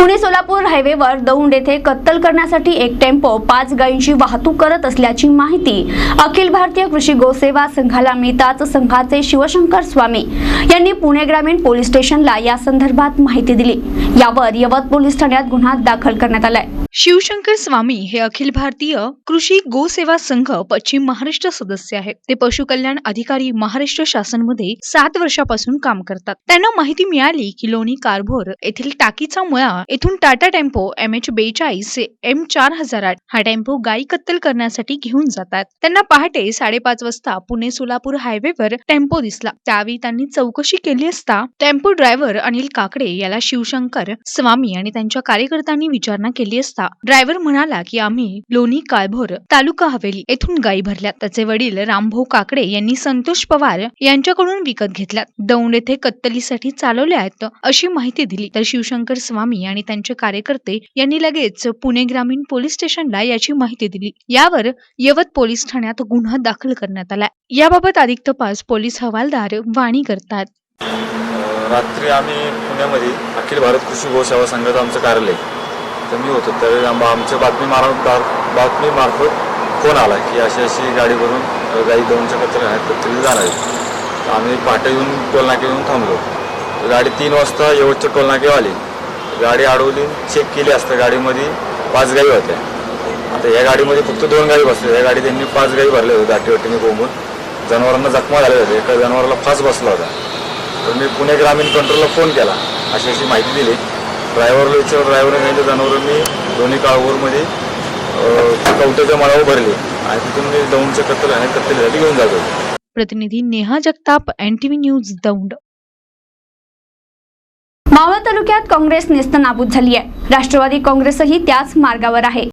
पुणे सोलापूर हायवेवर दौंड येथे कत्तल करण्यासाठी एक टेम्पो पाच गायींची वाहतूक करत असल्याची माहिती अखिल भारतीय कृषी गोसेवा संघाला मिळताच संघाचे शिवशंकर स्वामी यांनी पुणे ग्रामीण पोलीस स्टेशनला या संदर्भात माहिती दिली. यावर यवत पोलीस ठाण्यात गुन्हा दाखल करण्यात आलाय. शिवशंकर स्वामी हे अखिल भारतीय कृषी गो सेवा संघ पश्चिम महाराष्ट्र सदस्य आहेत ते पशु कल्याण अधिकारी महाराष्ट्र शासनमध्ये सात वर्षापासून काम करतात. त्यांना माहिती मिळाली की लोणी कारभोर येथील टाकीचा मुळा येथून टाटा टेम्पो एम एच बेचाळीस एम चार हजार आठ हा टेम्पो गायी कत्तल करण्यासाठी घेऊन जातात. त्यांना पहाटे साडेपाच वाजता पुणे सोलापूर हायवेवर टेम्पो दिसला. त्यावेळी त्यांनी चौकशी केली असता टेम्पो ड्रायव्हर अनिल काकडे याला शिवशंकर स्वामी आणि त्यांच्या कार्यकर्त्यांनी विचारणा केली असता ड्रायव्हर म्हणाला की आम्ही लोणी काळभोर तालुका हवेली येथून गायी भरल्यात. त्याचे वडील रामभाऊ काकडे यांनी संतोष पवार यांच्याकडून विकत घेतल्यात. दौंड येथे कत्तलीसाठी चालवल्या आहेत अशी माहिती दिली. तर शिवशंकर स्वामी आणि आणि त्यांचे कार्यकर्ते यांनी लगेच पुणे ग्रामीण पोलीस स्टेशनला याची माहिती दिली. यावर यवत पोलीस ठाण्यात गुन्हा दाखल करण्यात आला. याबाबत अधिक तपास पोलीस हवालदार वाणी करतात. रात्री आम्ही पुण्यामध्ये अखिल भारत कृषी गोसेवा संघाचं आमचं कार्यालय. कमी होतं होतो. तर आम- आमच्या बातमी मार बातमीमार्फत फोन आला की अशी अशी गाडी भरून गाई दोनच्या कचरा आहेत कचऱ्याला जाणार आहे आम्ही पहाटे येऊन टोलनाके येऊन थांबलो गाडी तीन वाजता येवटच्या टोलनाके आली. गाडी अडवली चेक केली असता गाडीमध्ये पाच गाई होत्या. आता या गाडीमध्ये फक्त दोन गाई बसल्या. या गाडी त्यांनी पाच गाई भरल्या होत्या दाटीवाटीने कोंबून जनावरांना जखमा झाल्या होत्या. एका जनावराला फास बसला होता. तर मी पुणे ग्रामीण कंट्रोलला फोन केला. अशी अशी माहिती दिली. ड्रायव्हरला विचार ड्रायव्हरने सांगितलं जनावरं मी दोन्ही काळभोरमध्ये कवट्याच्या मळावर भरली. आणि तिथून मी दौंडच्या कत्तल आणि कत्तलीसाठी घेऊन जातो प्रतिनिधी नेहा जगताप एनटीव्ही न्यूज दौंड. मावळ तालुक्यात काँग्रेस नेस्त नाबूद झाली आहे. राष्ट्रवादी काँग्रेसही त्याच मार्गावर आहे.